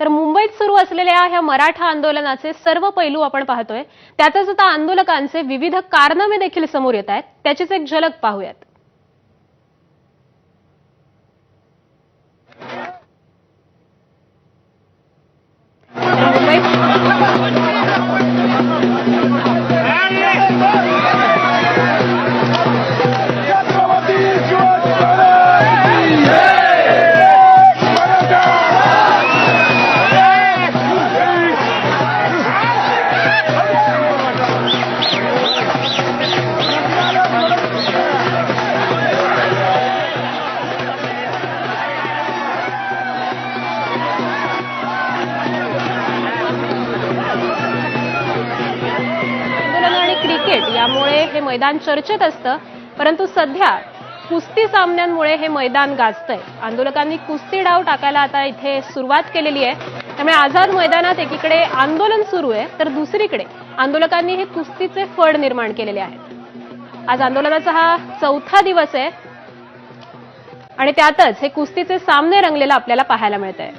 तर मुंबईत सुरू असलेल्या ह्या मराठा आंदोलनाचे सर्व पैलू आपण पाहतोय. त्यातच आता आंदोलकांचे विविध कारनामे देखील समोर येत आहेत. त्याचीच एक झलक पाहूयात. यामुळे हे मैदान चर्चेत असतं परंतु सध्या कुस्ती सामन्यांमुळे हे मैदान गाजतंय. आंदोलकांनी कुस्ती डाव टाकायला आता इथे सुरुवात केलेली आहे. त्यामुळे आझाद मैदानात एकीकडे आंदोलन सुरू आहे तर दुसरीकडे आंदोलकांनी हे कुस्तीचे फड निर्माण केलेले आहेत. आज आंदोलनाचा हा चौथा दिवस आहे आणि त्यातच हे कुस्तीचे सामने रंगलेला आपल्याला पाहायला मिळत आहे